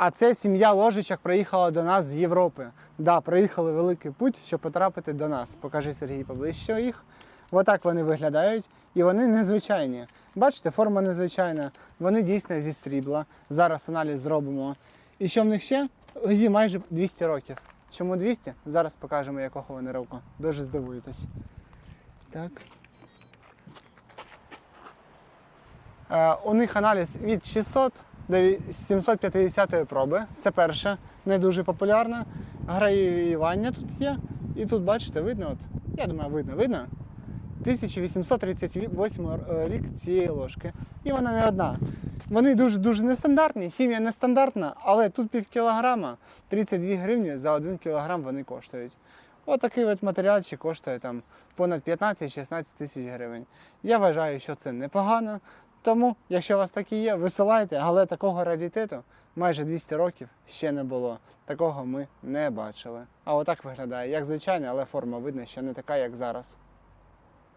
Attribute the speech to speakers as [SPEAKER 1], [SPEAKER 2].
[SPEAKER 1] А це сім'я ложечок приїхала до нас з Європи. Да, проїхали великий путь, щоб потрапити до нас. Покажи Сергій поближче їх. Отак вони виглядають. І вони незвичайні. Бачите, форма незвичайна. Вони дійсно зі срібла. Зараз аналіз зробимо. І що в них ще? Їй майже 200 років. Чому 200? Зараз покажемо, якого вони року. Дуже здивуєтесь. Так. Е, у них аналіз від 600 до 750 проби. Це перше, не дуже популярна. Гравіювання тут є. І тут, бачите, видно, от, я думаю, видно, видно. 1838 е, рік цієї ложки. І вона не одна. Вони дуже-дуже нестандартні, хімія нестандартна, але тут пів кілограма, 32 гривні за 1 кілограм вони коштують. Отакий от матеріальчик коштує там понад 15-16 тисяч гривень. Я вважаю, що це непогано. Тому, якщо у вас такі є, висилайте, але такого раритету майже 200 років ще не було. Такого ми не бачили. А отак виглядає, як звичайно, але форма видно, що не така, як зараз.